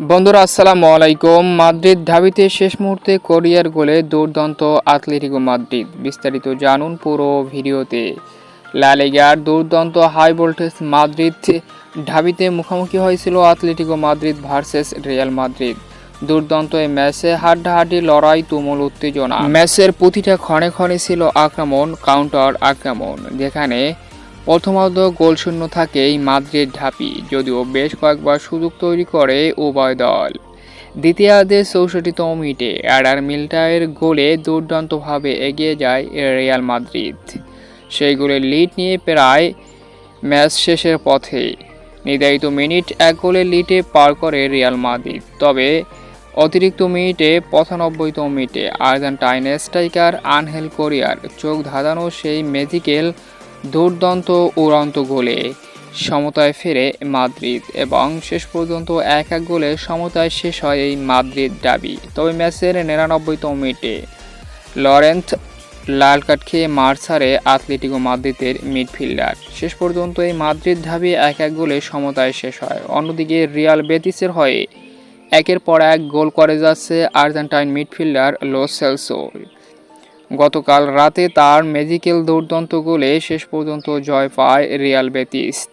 বন্ধুরা, আসসালামু আলাইকুম। মাদ্রিদ ঢাবিতে শেষ মুহূর্তে কোরিয়ার গোলে দুর্দান্ত আতলেটিকো মাদ্রিদ। বিস্তারিত জানুন পুরো ভিডিওতে। লা লিগার দুর্দান্ত হাই ভোল্টেজ মাদ্রিদ ঢাবিতে মুখোমুখি হয়েছিল Atletico Madrid versus Real Madrid. দুর্দান্ত এই ম্যাচে হাড্ডাহাড্ডি লড়াই, তুমুল উত্তেজনা। ম্যাচের প্রতিটা ক্ষণে ক্ষণে ছিল আক্রমণ কাউন্টার আক্রমণ। যেখানে প্রথমার্ধ গোলশূন্য থাকেই মাদ্রিদ ঢাপি, যদিও বেশ কয়েকবার সুযোগ তৈরি করে উভয় দল। দ্বিতীয়ার্ধে চৌষট্টিতম মিনিটে অ্যাডার মিল্টায়ের গোলে দুর্দান্তভাবে এগিয়ে যায় রিয়াল মাদ্রিদ। সেই গোলের লিড নিয়ে প্রায় ম্যাচ শেষের পথে। নির্ধারিত মিনিট এক গোলের লিডে পার করে রিয়াল মাদ্রিদ, তবে অতিরিক্ত মিনিটে পঁচানব্বইতম মিনিটে আর্জেন্টাইন স্ট্রাইকার আনহেল কোরিয়ার চোখ ধাঁধানো সেই ম্যাজিক্যাল দুর্দান্ত উড়ন্ত গোলে সমতায় ফেরে মাদ্রিদ এবং শেষ পর্যন্ত এক এক গোলে সমতায় শেষ হয় এই মাদ্রিদ ডাবি। তবে ম্যাচের নিরানব্বইতম মিনিটে লরেন্থ লাল কার্ড খেয়ে মার ছাড়ে আতলেটিকো মাদ্রিদের মিডফিল্ডার। শেষ পর্যন্ত এই মাদ্রিদ ঢাবি এক এক গোলে সমতায় শেষ হয়। অন্যদিকে রিয়াল বেতিসের হয়ে একের পর এক গোল করে যাচ্ছে আর্জেন্টাইন মিডফিল্ডার লো সেলসো। গতকাল রাতে তার ম্যাজিক্যাল দুর্দান্ত গোলে শেষ পর্যন্ত জয় পায় রিয়াল বেতিস